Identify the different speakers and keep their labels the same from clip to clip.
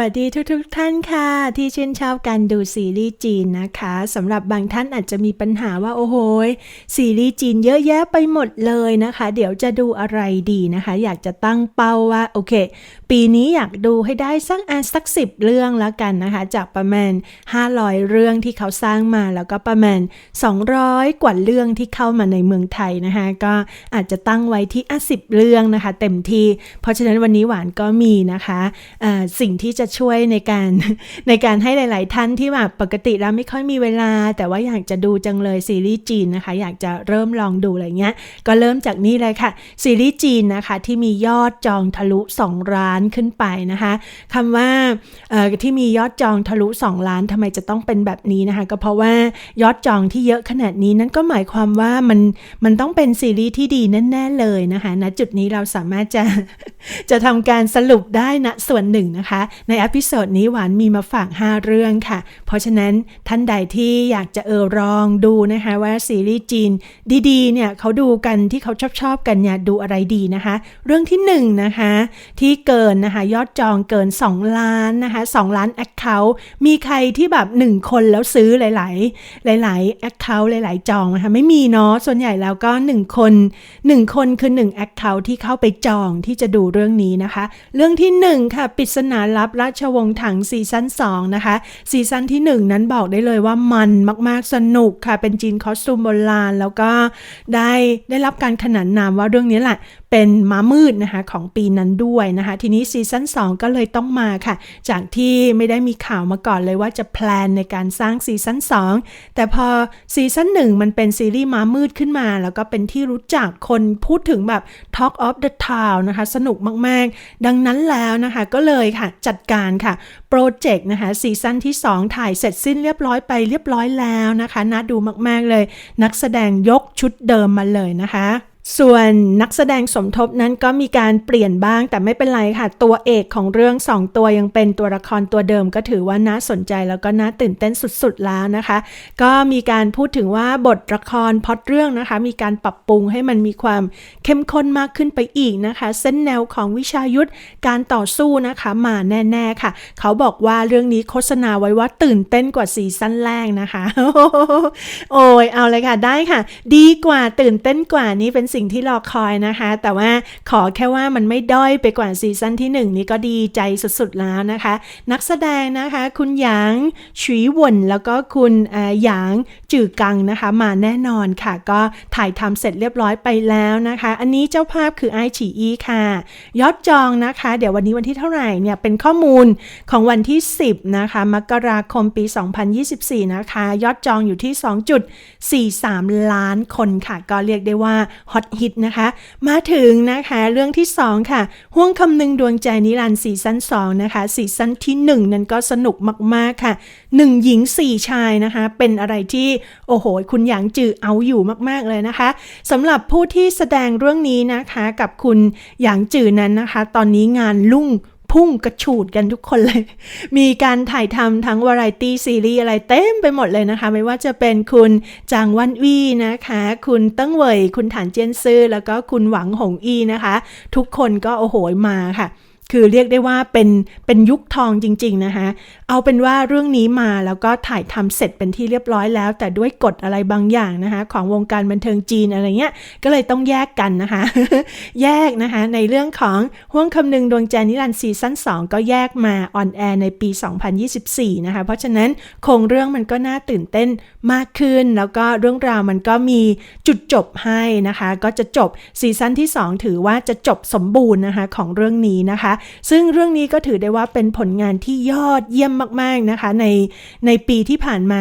Speaker 1: วัสดีทุกๆทท่านค่ะ ที่ชื่นชอบการดูซีรีส์จีนนะคะสำหรับบางท่านอาจจะมีปัญหาว่าโอ้โหซีรีส์จีนเยอะแยะไปหมดเลยนะคะ เดี๋ยวจะดูอะไรดีนะคะ อยากจะตั้งเป้าว่าโอเค ปีนี้อยากดูให้ได้สักอันสักสิบเรื่องแล้วกันนะคะ จากประมาณ 500 เรื่องที่เขาสร้างมาแล้วก็ประมาณ 200 กว่าเรื่องที่เข้ามาในเมืองไทยนะคะ ก็อาจจะตั้งไว้ที่อะสิบเรื่องนะคะ เต็มที่เพราะฉะนั้นวันนี้หวานก็มีนะคะอ่าสิ่งที่จะะช่วยในการในการให้หลาย ๆ ท่านที่แบบปกติแล้วไม่ค่อยมีเวลา แต่ว่าอยากจะดูจังเลยซีรีส์จีนนะคะ อยากจะเริ่มลองดูอะไรเงี้ย ก็เริ่มจากนี่เลยค่ะ ซีรีส์จีนนะคะ ที่มียอดจองทะลุ 2 ล้านขึ้นไปนะคะคำว่าเอ่อที่มียอดจองทะลุ 2 ล้านทำไมจะต้องเป็นแบบนี้นะคะ ก็เพราะว่ายอดจองที่เยอะขนาดนี้นั่นก็หมายความว่ามันมันต้องเป็นซีรีส์ที่ดีแน่ๆเลยนะคะณจุดนี้เราสามารถจะจะทำการสรุปได้นะส่วนหนึ่งนะคะ ในในอพิโซดนี้หวานมีมาฝาก 5 เรื่องค่ะ เพราะฉะนั้นท่านใดที่อยากจะเออลองดูนะคะว่าซีรีส์จีนดีๆเนี่ยเขาดูกันที่เขาชอบชอบๆกันเนี่ยดูอะไรดีนะคะ เรื่องที่1นงนะคะที่เกินนะคะยอดจองเกิน 2 ล้านนะคะ2ล้าน Account มีใครที่แบบ 1 คนแล้วซื้อหลาย ๆ หลาย ๆ Account หลาย ๆ จองนะคะไม่มีเนาะส่วนใหญ่แล้วก็ 1 คน 1 คนคือ 1 Account ที่เข้าไปจองที่จะดูเรื่องนี้นะคะ เรื่องที่ 1 ค่ะปริศนาลับราชวงศ์ถังซีซั่น2นะคะ ซีซั่นที่ 1 นั้นบอกได้เลยว่ามันมากๆสนุกค่ะ เป็นจีนคอสตูมโบราณแล้วก็ได้ได้รับการขนานนามว่าเรื่องนี้แหละ เป็นม้ามืดนะคะของปีนั้นด้วยนะคะทีนี้ซีซั่น2 ก็เลยต้องมาค่ะ จากที่ไม่ได้มีข่าวมาก่อนเลยว่าจะแพลนในการสร้างซีซั่น2 แต่พอซีซั่น1 มันเป็นซีรีส์ม้ามืดขึ้นมา แล้วก็เป็นที่รู้จักคนพูดถึงแบบ Talk of the Town นะคะสนุกมาก ๆ ดังนั้นแล้วนะคะก็เลยค่ะจัดการค่ะโปรเจกต์นะคะซีซั่นที่ 2 ถ่ายเสร็จสิ้นเรียบร้อยไปเรียบร้อยแล้วนะคะน่าดูมาก ๆ เลย นักแสดงยกชุดเดิมมาเลยนะคะ ส่วนนักแสดงสมทบนั้นก็มีการเปลี่ยนบ้างแต่ไม่เป็นไรค่ะ ตัวเอกของเรื่อง2ตัวยังเป็นตัวละครตัวเดิมก็ถือว่าน่าสนใจแล้วก็น่าตื่นเต้นสุดๆแล้วนะคะ ก็มีการพูดถึงว่าบทละครพอดเรื่องนะคะ มีการปรับปรุงให้มันมีความเข้มข้นมากขึ้นไปอีกนะคะ เส้นแนวของวิชายุทธการต่อสู้นะคะมาแน่ๆค่ะ เขาบอกว่าเรื่องนี้โฆษณาไว้ว่าตื่นเต้นกว่าซีซั่นแรกนะคะ โอ้ยเอาเลยค่ะได้ค่ะ ดีกว่าตื่นเต้นกว่านี้เป็นสิ่งที่รอคอยนะคะ แต่ว่าขอแค่ว่ามันไม่ด้อยไปกว่าซีซั่นที่หนึ่งนี้ก็ดีใจสุดๆแล้วนะคะ นักแสดงนะคะ คุณหยางฉีหวนแล้วก็คุณเอ่อหยางจือกังนะคะ มาแน่นอนค่ะ ก็ถ่ายทำเสร็จเรียบร้อยไปแล้วนะคะ อันนี้เจ้าภาพคือไอฉีอีค่ะ ยอดจองนะคะ เดี๋ยววันนี้วันที่เท่าไหร่เนี่ยเป็นข้อมูลของวันที่ 10 นะคะมกราคมปี 2024 นะคะ ยอดจองอยู่ที่ 2.43 ล้านคนค่ะ ก็เรียกได้ว่าฮอตฮิตนะคะ มาถึงนะคะเรื่องที่ 2 ค่ะห่วงคำนึงดวงใจนิรันดร์ซีซั่น2นะคะซีซั่นที่ 1 นั้นก็สนุกมากๆค่ะ 1 หญิง 4 ชายนะคะ เป็นอะไรที่โอ้โห คุณหยางจือเอาอยู่มากๆเลยนะคะสำหรับผู้ที่แสดงเรื่องนี้นะคะกับคุณหยางจือนั้นนะคะ ตอนนี้งานลุ่ง พุ่งกระฉูดกันทุกคนเลย มีการถ่ายทำทั้งวาไรตี้ซีรีส์อะไรเต็มไปหมดเลยนะคะ ไม่ว่าจะเป็นคุณจางวันวี่นะคะ คุณตั้งเวย คุณฐานเจียนซื่อแล้วก็คุณหวังหงอีนะคะ ทุกคนก็โอ้โหมาค่ะ คือเรียกได้ว่าเป็นเป็นยุคทองจริง ๆ นะคะเอาเป็นว่าเรื่องนี้มาแล้วก็ถ่ายทำเสร็จเป็นที่เรียบร้อยแล้ว แต่ด้วยกฎอะไรบางอย่างนะคะ ของวงการบันเทิงจีนอะไรเงี้ยก็เลยต้องแยกกันนะคะ แยกนะคะ ในเรื่องของห่วงคำนึงดวงใจนิรันดร์ซีซั่น2 ก็แยกมาออนแอร์ในปี 2024 นะคะ เพราะฉะนั้นโครงเรื่องมันก็น่าตื่นเต้นมากขึ้น แล้วก็เรื่องราวมันก็มีจุดจบให้นะคะ ก็จะจบซีซั่นที่ 2 ถือว่าจะจบสมบูรณ์นะคะของเรื่องนี้นะคะซึ่งเรื่องนี้ก็ถือได้ว่าเป็นผลงานที่ยอดเยี่ยมมาก ๆนะคะ ในในปีที่ผ่านมา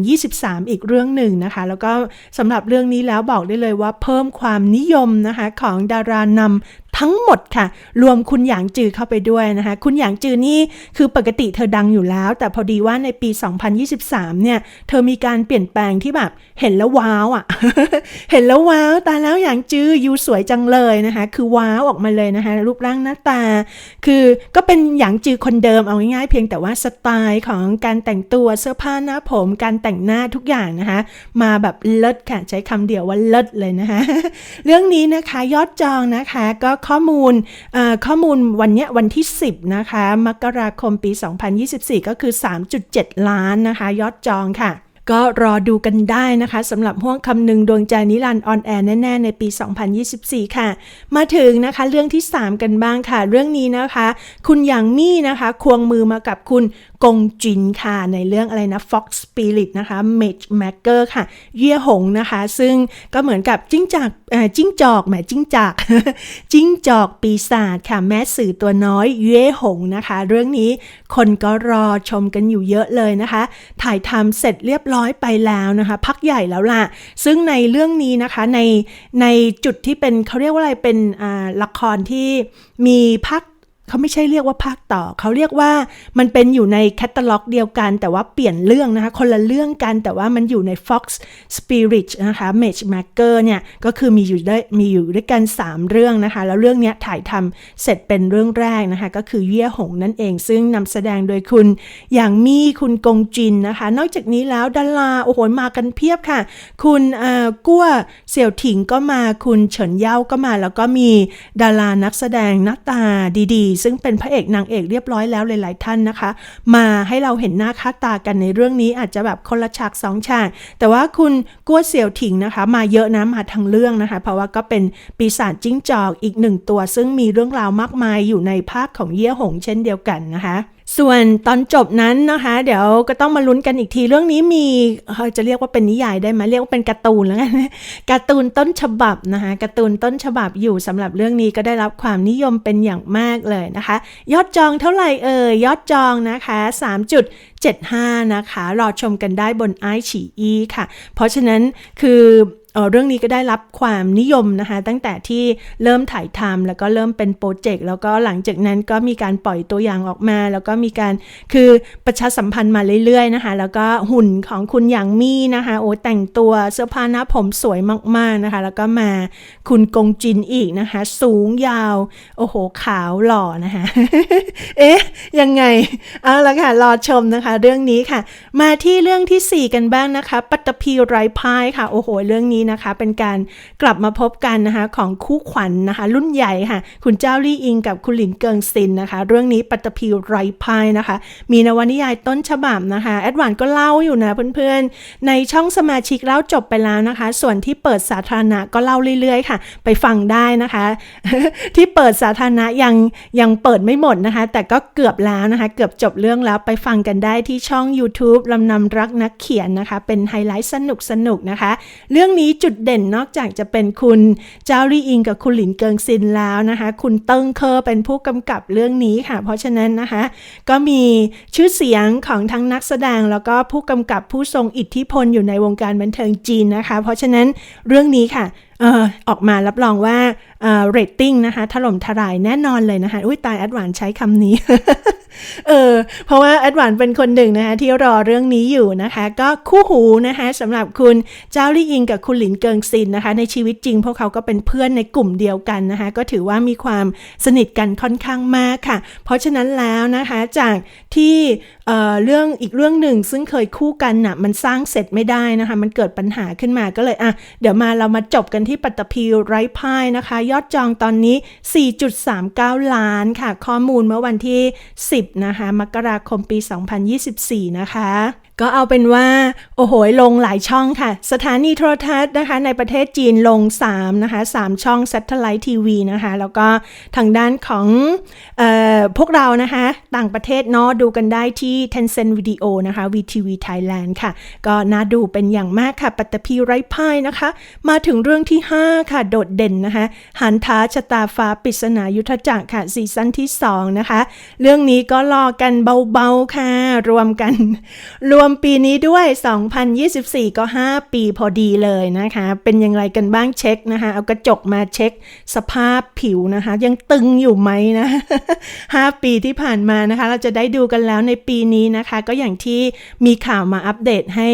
Speaker 1: 2023 อีกเรื่องหนึ่งนะคะ แล้วก็สำหรับเรื่องนี้แล้วบอกได้เลยว่าเพิ่มความนิยมนะคะของดารานำ ทั้งหมดค่ะ รวมคุณหยางจือเข้าไปด้วยนะคะ คุณหยางจือนี่คือปกติเธอดังอยู่แล้ว แต่พอดีว่าในปี 2023 เนี่ย เธอมีการเปลี่ยนแปลงที่แบบเห็นแล้วว้าวอะ่ะ เห็นแล้วว้าวตาแล้วหยางจือยูสวยจังเลยนะคะ คือว้าวออกมาเลยนะคะ รูปร่างหน้าตา คือก็เป็นหยางจือคนเดิมเอาง่ายๆเพียงแต่ว่าสไตล์ของการแต่งตัวเสื้อผ้าหน้าผม การแต่งหน้าทุกอย่างนะคะ มาแบบเลิศค่ะใช้คำเดียวว่าเลิศเลยนะคะ เรื่องนี้นะคะยอดจองนะคะก็คข้อมูลข้อมูลวันนี้วันที่ 10 นะคะ มกราคมปี 2024 ก็คือ 3.7 ล้านนะคะ ยอดจองค่ะก็รอดูกันได้นะคะสำหรับห่วงคำหนึ่งดวงใจนิรันดร์ออนแอร์แน่ ๆ ในปี 2024 ค่ะ มาถึงนะคะเรื่องที่ 3 กันบ้างค่ะ เรื่องนี้นะคะ คุณหยางมี่นะคะ ควงมือมากับคุณ กงจินค่ะ ในเรื่องอะไรนะ Fox Spirit นะคะ Mage Maker ค่ะ เยี่ยหงนะคะ ซึ่งก็เหมือนกับจิ้งจอกจิ้งจอกแหมจิ้งจอกจิ้งจอกปีศาจค่ะ แม่สื่อตัวน้อย เย่หงนะคะ เรื่องนี้คนก็รอชมกันอยู่เยอะเลยนะคะ ถ่ายทำเสร็จเรียบร้อยไปแล้วนะคะ พักใหญ่แล้วล่ะ ซึ่งในเรื่องนี้นะคะในในจุดที่เป็นเขาเรียกว่าอะไรเป็นละครที่มีภาค เขาไม่ใช่เรียกว่าภาคต่อ เขาเรียกว่ามันเป็นอยู่ในแคตตาล็อกเดียวกัน แต่ว่าเปลี่ยนเรื่องนะคะ คนละเรื่องกันแต่ว่ามันอยู่ใน Fox Spirit นะคะ Mage Maker เนี่ย ก็คือมีอยู่ได้มีอยู่ด้วยกัน 3 เรื่องนะคะ แล้วเรื่องเนี้ยถ่ายทำเสร็จเป็นเรื่องแรกนะคะ ก็คือเยี่ยหงนั่นเอง ซึ่งนำแสดงโดยคุณอย่างมี่คุณกงจินนะคะ นอกจากนี้แล้วดาราโอ้โหมากันเพียบค่ะ คุณกั้วเสี่ยวถิงก็มาคุณเฉินเย่าก็มา แล้วก็มีดารานักแสดงหน้าตาดีๆซึ่งเป็นพระเอกนางเอกเรียบร้อยแล้วหลาย ๆ ท่านนะคะ มาให้เราเห็นหน้าค่าตากันในเรื่องนี้อาจจะแบบคนละฉากสองฉาก แต่ว่าคุณกัวเสี่ยวถิงนะคะ มาเยอะนะมาทั้งเรื่องนะคะ เพราะว่าก็เป็นปีศาจจิ้งจอกอีกหนึ่งตัว ซึ่งมีเรื่องราวมากมายอยู่ในภาคของเยี่ยหงเช่นเดียวกันนะคะ ส่วนตอนจบนั้นนะคะ เดี๋ยวก็ต้องมาลุ้นกันอีกทีเรื่องนี้มีเอ่อจะเรียกว่าเป็นนิยายได้ไหมเรียกว่าเป็นการ์ตูนแล้วกันการ์ตูนต้นฉบับนะคะการ์ตูนต้นฉบับอยู่สำหรับเรื่องนี้ก็ได้รับความนิยมเป็นอย่างมากเลยนะคะ ยอดจองเท่าไหร่เอ่ยยอดจองนะคะ 3.75 นะคะ รอชมกันได้บนไอฉีอีค่ะ เพราะฉะนั้นคือ เเรื่องนี้ก็ได้รับความนิยมนะคะ ตั้งแต่ที่เริ่มถ่ายทำแล้วก็เริ่มเป็นโปรเจกต์แล้วก็หลังจากนั้นก็มีการปล่อยตัวอย่างออกมา แล้วก็มีการคือประชาสัมพันธ์มาเรื่อยๆนะคะ แล้วก็หุ่นของคุณหยางมี่นะคะโอ้แต่งตัวเสื้อผ้าหน้าผมสวยมากๆนะคะ แล้วก็มาคุณกงจินอีกนะคะ สูงยาว โอ้โหขาวหล่อนะคะเอ๊ะยังไงเอาละค่ะรอชมนะคะ เรื่องนี้ค่ะ มาที่เรื่องทีสี่4 กันบ้างนะคะ ปัตตภีไร้พายค่ะโอ้โหเรื่องนี้นะคะ เป็นการกลับมาพบกันนะคะของคู่ขวัญนนะคะ รุ่นใหญ่ค่ะ คุณเจ้าลี่อิงกับคุณหลินเกิงซินนะคะ เรื่องนี้ปัตตภีไร้พายนะคะ มีนวนิยายต้นฉบับนะคะแอดวานก็เล่าอยู่นะเพื่อนๆ ในช่องสมาชิกเล่าจบไปแล้วนะคะ ส่วนที่เปิดสาธารณะก็เล่าเรื่อยๆค่ะ ไปฟังได้นะคะ ที่เปิดสาธารณะยังยังเปิดไม่หมดนะคะ แต่ก็เกือบแล้วนะคะ เกือบจบเรื่องแล้วไปฟังกันได้ที่ช่อง YouTube ลำนำรักนักเขียนนะคะ เป็นไฮไลท์สนุกสนุกๆนะคะ เรื่องนี้จุดเด่นนอกจากจะเป็นคุณเจ้าลี่อิงกับคุณหลินเกิงซินแล้วนะคะ คุณเติ้งเคอเป็นผู้กำกับเรื่องนี้ค่ะ เพราะฉะนั้นนะคะ ก็มีชื่อเสียงของทั้งนักแสดงแล้วก็ผู้กำกับผู้ทรงอิทธิพลอยู่ในวงการบันเทิงจีนนะคะ เพราะฉะนั้นเรื่องนี้ค่ะออออกมารับรองว่าเรตติ้งนะคะถล่มทลายแน่นอนเลยนะคะอุ้ยตายแอดวานใช้คำนี้ เออเพราะว่าแอดวานเป็นคนหนึ่งนะคะที่รอเรื่องนี้อยู่นะคะ ก็คู่หูนะคะสำหรับคุณเจ้าลี่อิงกับคุณหลินเกิงซินนะคะ ในชีวิตจริง พวกเขาก็เป็นเพื่อนในกลุ่มเดียวกันนะคะ ก็ถือว่ามีความสนิทกันค่อนข้างมากค่ะ เพราะฉะนั้นแล้วนะคะจากที่เออเรื่องอีกเรื่องหนึ่งซึ่งเคยคู่กันน่ะมันสร้างเสร็จไม่ได้นะคะ มันเกิดปัญหาขึ้นมาก็เลยอะเดี๋ยวมาเรามาจบกันที่ปัตตภีไร้พ่ายนะคะ ยอดจองตอนนี้ 4.39 ล้านค่ะ ข้อมูลเมื่อวันที่ 10 นะคะ มกราคมปี 2024 นะคะ ก็เอาเป็นว่า โอ้โหลงหลายช่องค่ะ สถานีโทรทัศน์นะคะ ในประเทศจีนลง 3 นะคะ 3 ช่อง Satellite TV นะคะ แล้วก็ทางด้านของออพวกเรานะคะ ต่างประเทศเนาะดูกันได้ที่ Tencent Video นะคะ VTV Thailand ค่ะ ก็น่าดูเป็นอย่างมากค่ะ ปัตตภีไร้พ่ายนะคะ มาถึงเรื่องที่ 5 ค่ะ โดดเด่นนะคะหันท้าชะตาฟ้าปริศนายุทธจักรค่ะซีซั่นที่ 2 นะคะ เรื่องนี้ก็รอกันเบาๆค่ะ รวมกันรวมปีนี้ด้วย 2024 ก็ 5 ปีพอดีเลยนะคะ เป็นย่างไรกันบ้างเช็คนะคะ เอากระจกมาเช็คสภาพผิวนะคะ ยังตึงอยู่ไหมนะ5ปีที่ผ่านมานะคะ เราจะได้ดูกันแล้วในปีนี้นะคะ ก็อย่างที่มีข่าวมาอัปเดตให้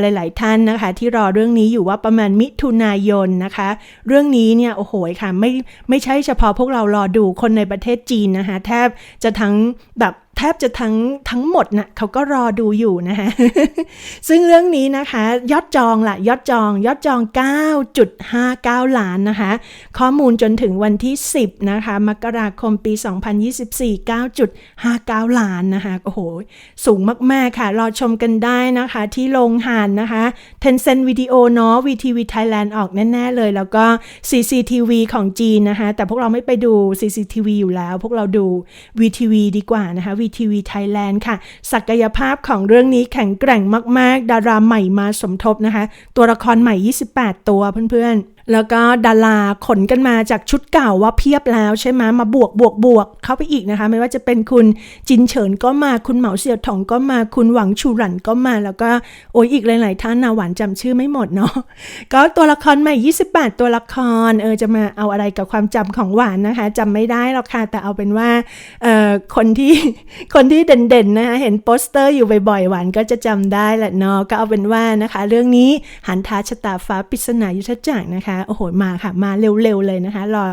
Speaker 1: หลาย ๆ ท่านนะคะ ที่รอเรื่องนี้อยู่ว่าประมาณมิถุนายนนะคะ เรื่องนี้เนี่ย โอ้โหค่ะไม่ไม่ใช่เฉพาะพวกเรารอดูคนในประเทศจีนนะคะ แทบจะทั้งแบบแทบจะทั้งทั้งหมดนะ่ะเขาก็รอดูอยู่นะคะซึ่งเรื่องนี้นะคะ ยอดจองล่ะยอดจอง ยอดจอง 9.59 ล้านนะคะ ข้อมูลจนถึงวันที่ 10 นะคะ มกราคมปี 2024 9.59 ล้านนะคะ โอ้โห สูงมาก ๆ ค่ะ รอชมกันได้นะคะ ที่โรงหานนะคะ Tencent Video เนาะ VTV Thailand ออกแน่ ๆ เลย แล้วก็ CCTV ของจีนนะคะ แต่พวกเราไม่ไปดู CCTV อยู่แล้ว พวกเราดู VTV ดีกว่านะคะ VTV Thailand ค่ะ ศักยภาพของเรื่องนี้แข็งแกร่งมาก ๆ ดาราใหม่มาสมทบนะคะ ตัวละครใหม่ 28 ตัวเพื่อนๆ แล้วก็ดาราขนกันมาจากชุดเก่าว่าเพียบแล้วใช่ไหมมาบวกบวกบวกเข้าไปอีกนะคะ ไม่ว่าจะเป็นคุณจินเฉินก็มาคุณเหมาเสี่ยวถงก็มาคุณหวังชูหลันก็มา แล้วก็โอ้ยอีกหลายๆท่านนะหวานจำชื่อไม่หมดเนาะก็ตัวละครใหม่ 28 ตัวละครเออจะมาเอาอะไรกับความจำของหวานนะคะจำไม่ได้หรอกค่ะแต่เอาเป็นว่าเอ่อคนที่คนที่เด่นๆนะคะเห็นโปสเตอร์อยู่บ่อยๆหวานก็จะจำได้แหละเนาะก็เอาเป็นว่านะคะ เรื่องนี้หันท้าชะตาฟ้าปริศนายุทธจักรนะคะโอ้โหมาค่ะ มาเร็วๆเลยนะคะ รอ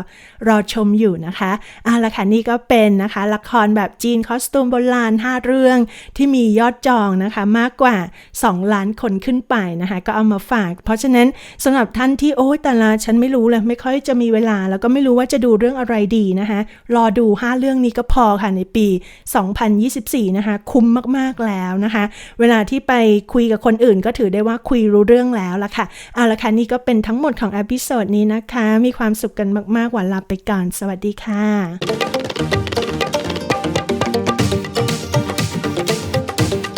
Speaker 1: รอชมอยู่นะคะอะละค่ะนี่ก็เป็นนะคะ ละครแบบจีนคอสตูมโบราณ 5 เรื่องที่มียอดจองนะคะ มากกว่า 2 ล้านคนขึ้นไปนะคะ ก็เอามาฝาก เพราะฉะนั้นสำหรับท่านที่โอ้ยแต่ละฉันไม่รู้เลยไม่ค่อยจะมีเวลา แล้วก็ไม่รู้ว่าจะดูเรื่องอะไรดีนะคะ รอดู 5 เรื่องนี้ก็พอค่ะในปี 2024 นะคะ คุ้มมากๆแล้วนะคะ เวลาที่ไปคุยกับคนอื่นก็ถือได้ว่าคุยรู้เรื่องแล้วละค่ะเอาละค่ะนี่ก็เป็นทั้งหมดของอพิโซดนี้นะคะ มีความสุขกันมากๆหวานลาไปก่อน สวัสดีค่ะ